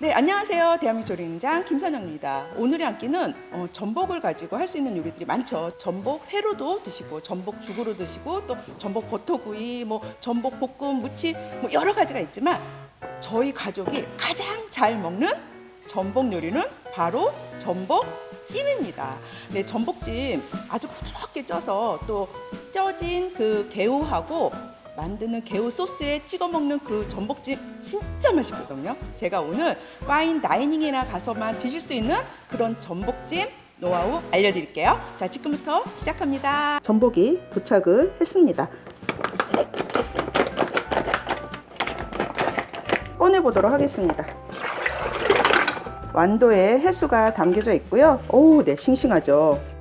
네, 안녕하세요. 대한민국 조리능장 김선영입니다. 오늘의 한 끼는 어, 전복을 가지고 할 수 있는 요리들이 많죠. 전복 회로도 드시고, 전복 죽으로 드시고, 또 전복 버터구이, 뭐 전복 볶음, 무치, 뭐 여러 가지가 있지만 저희 가족이 가장 잘 먹는 전복 요리는 바로 전복 찜입니다. 네, 전복찜 아주 부드럽게 쪄서 또 쪄진 그 개우하고 만드는 개우 소스에 찍어 먹는 그 전복찜 진짜 맛있거든요. 제가 오늘 파인 다이닝이나 가서만 드실 수 있는 그런 전복찜 노하우 알려드릴게요. 자, 지금부터 시작합니다. 전복이 도착을 했습니다. 꺼내보도록 하겠습니다. 완도에 해수가 담겨져 있고요. 오, 네, 싱싱하죠.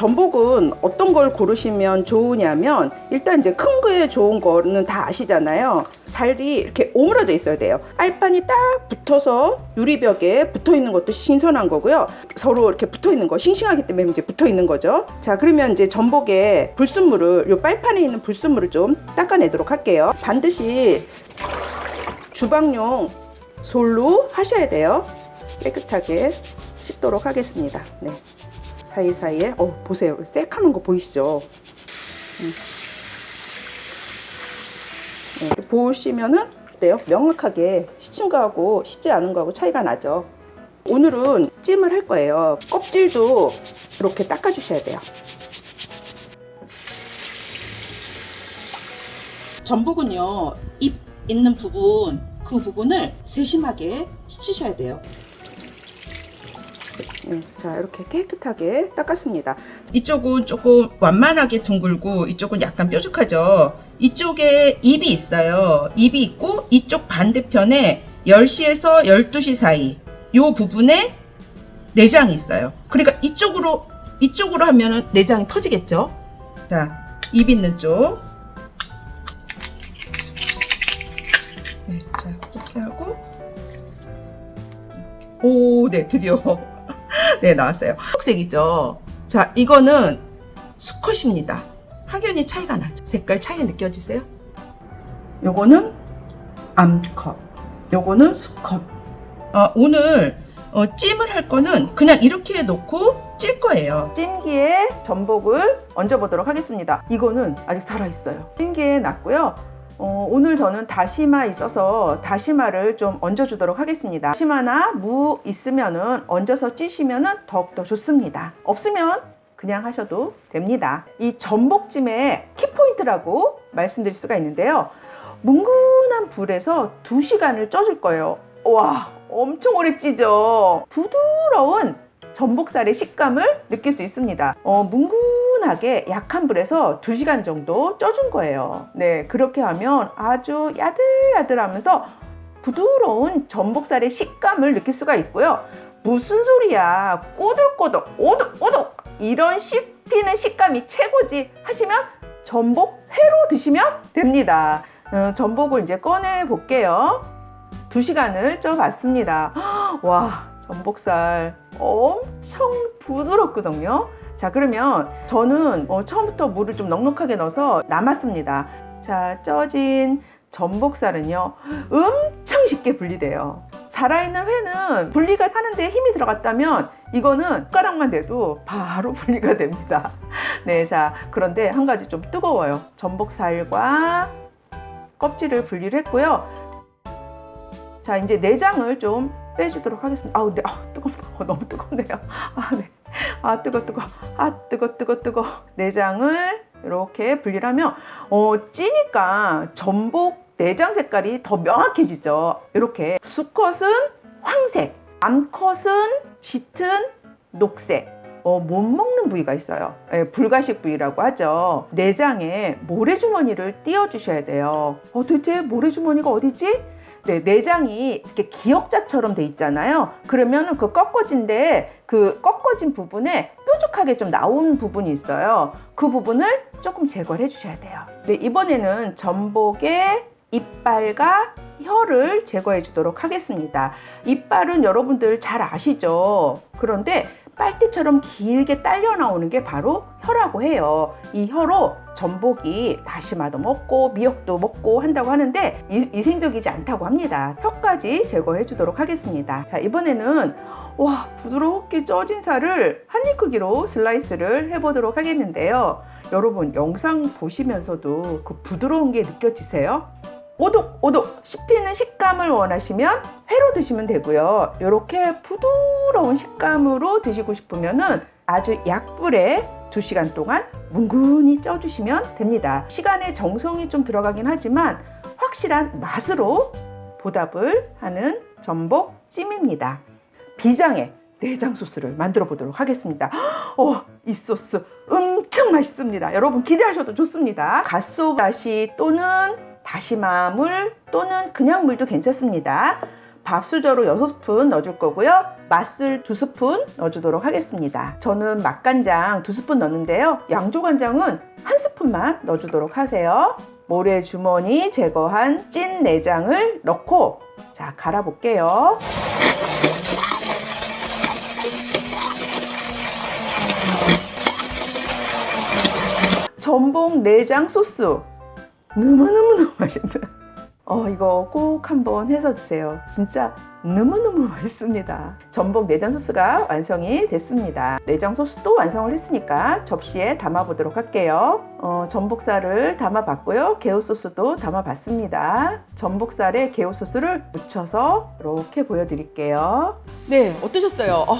전복은 어떤 걸 고르시면 좋으냐면 일단 이제 큰 거에 좋은 거는 다 아시잖아요. 살이 이렇게 오므라져 있어야 돼요. 알판이 딱 붙어서 유리벽에 붙어 있는 것도 신선한 거고요. 서로 이렇게 붙어 있는 거 싱싱하기 때문에 이제 붙어 있는 거죠. 자, 그러면 이제 전복에 불순물을 요 빨판에 있는 불순물을 좀 닦아내도록 할게요. 반드시 주방용 솔로 하셔야 돼요. 깨끗하게 씻도록 하겠습니다. 네. 사이사이에 어 보세요. 셀카는 거 보이시죠? 음. 네, 보시면은 어때요? 명확하게 씻은 거하고 씻지 않은 거하고 차이가 나죠? 오늘은 찜을 할 거예요. 껍질도 이렇게 닦아 주셔야 돼요. 전복은요 잎 있는 부분 그 부분을 세심하게 씻으셔야 돼요 네, 자 이렇게 깨끗하게 닦았습니다. 이쪽은 조금 완만하게 둥글고 이쪽은 약간 뾰족하죠. 이쪽에 입이 있어요. 입이 있고 이쪽 반대편에 10시에서 12시 사이 요 부분에 내장이 있어요. 그러니까 이쪽으로 이쪽으로 하면은 내장이 터지겠죠. 자, 입 있는 쪽. 네, 자, 이렇게 하고 오, 네, 드디어 네, 나왔어요. 초록색이죠. 자, 이거는 수컷입니다. 확연히 차이가 나죠. 색깔 차이 느껴지세요? 요거는 암컷. 요거는 수컷. 어, 오늘 어, 찜을 할 거는 그냥 이렇게 놓고 찔 거예요. 찜기에 전복을 얹어보도록 하겠습니다. 이거는 아직 살아있어요. 찜기에 놨고요. 어, 오늘 저는 다시마 있어서 다시마를 좀 얹어주도록 하겠습니다. 다시마나 무 있으면은 얹어서 찌시면은 더욱더 좋습니다. 없으면 그냥 하셔도 됩니다. 이 전복찜의 키포인트라고 말씀드릴 수가 있는데요. 뭉근한 불에서 2시간을 쪄줄 거예요. 와, 엄청 오래 찌죠? 부드러운 전복살의 식감을 느낄 수 있습니다. 어, 뭉근 하게 약한 불에서 2시간 정도 쪄준 거예요. 네, 그렇게 하면 아주 야들야들하면서 부드러운 전복살의 식감을 느낄 수가 있고요. 무슨 소리야? 꼬들꼬들, 오독오독 이런 씹히는 식감이 최고지 하시면 전복 회로 드시면 됩니다. 어, 전복을 이제 꺼내 볼게요. 2시간을 쪄봤습니다. 와, 전복살 엄청 부드럽거든요. 자, 그러면 저는 어, 처음부터 물을 좀 넉넉하게 넣어서 남았습니다. 자, 쪄진 전복살은요, 엄청 쉽게 분리돼요. 살아있는 회는 분리가 하는데 힘이 들어갔다면 이거는 숟가락만 대도 바로 분리가 됩니다. 네, 자, 그런데 한 가지 좀 뜨거워요. 전복살과 껍질을 분리를 했고요. 자, 이제 내장을 좀 빼주도록 하겠습니다. 아우, 네, 아, 뜨겁다. 어, 너무 뜨겁네요. 아, 네. 아, 뜨거, 뜨거. 아, 뜨거, 뜨거, 뜨거. 내장을 이렇게 분리를 하면, 어, 찌니까 전복 내장 색깔이 더 명확해지죠. 이렇게. 수컷은 황색, 암컷은 짙은 녹색. 어, 못 먹는 부위가 있어요. 예, 불가식 부위라고 하죠. 내장에 모래주머니를 띄워주셔야 돼요. 어, 대체 모래주머니가 어디지? 네, 내장이 이렇게 기역자처럼 돼 있잖아요. 그러면 그 꺾어진 데, 그 꺾 어진 부분에 뾰족하게 좀 나온 부분이 있어요. 그 부분을 조금 제거를 해주셔야 돼요. 네, 이번에는 전복의 이빨과 혀를 제거해 주도록 하겠습니다. 이빨은 여러분들 잘 아시죠? 그런데 빨대처럼 길게 딸려 나오는 게 바로 혀라고 해요. 이 혀로 전복이 다시마도 먹고 미역도 먹고 한다고 하는데 이- 위생적이지 않다고 합니다. 혀까지 제거해 주도록 하겠습니다. 자, 이번에는 와, 부드럽게 쪄진 살을 한 입 크기로 슬라이스를 해 보도록 하겠는데요. 여러분, 영상 보시면서도 그 부드러운 게 느껴지세요? 오독, 오독 씹히는 식감을 원하시면 회로 드시면 되고요. 이렇게 부드러운 식감으로 드시고 싶으면은 아주 약불에 2시간 동안 뭉근히 쪄주시면 됩니다. 시간에 정성이 좀 들어가긴 하지만 확실한 맛으로 보답을 하는 전복 찜입니다. 비장의 내장 소스를 만들어 보도록 하겠습니다. 어, 이 소스 엄청 맛있습니다. 여러분 기대하셔도 좋습니다. 갓소 다시 또는 다시마 물 또는 그냥 물도 괜찮습니다. 밥수저로 6스푼 넣어줄 거고요. 맛술 2스푼 넣어주도록 하겠습니다. 저는 맛간장 2스푼 넣는데요. 양조간장은 한 스푼만 넣어주도록 하세요. 모래 주머니 제거한 찐 내장을 넣고 자 갈아볼게요. 전복 내장 소스 너무너무너무 맛있다. 어, 이거 꼭 한번 해서 드세요. 진짜 너무너무 맛있습니다. 전복 내장 소스가 완성이 됐습니다. 내장 소스도 완성을 했으니까 접시에 담아보도록 할게요. 어, 전복살을 담아봤고요. 개우 소스도 담아봤습니다. 전복살에 개우 소스를 묻혀서 이렇게 보여드릴게요. 네, 어떠셨어요? 어,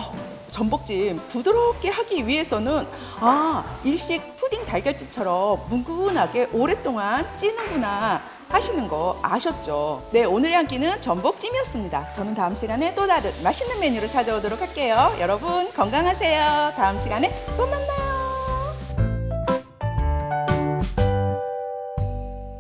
전복찜 부드럽게 하기 위해서는 아 일식 푸딩 달걀찜처럼 뭉근하게 오랫동안 찌는구나 하시는 거 아셨죠? 네 오늘의 한 끼는 전복찜이었습니다. 저는 다음 시간에 또 다른 맛있는 메뉴로 찾아오도록 할게요. 여러분 건강하세요. 다음 시간에 또 만나요.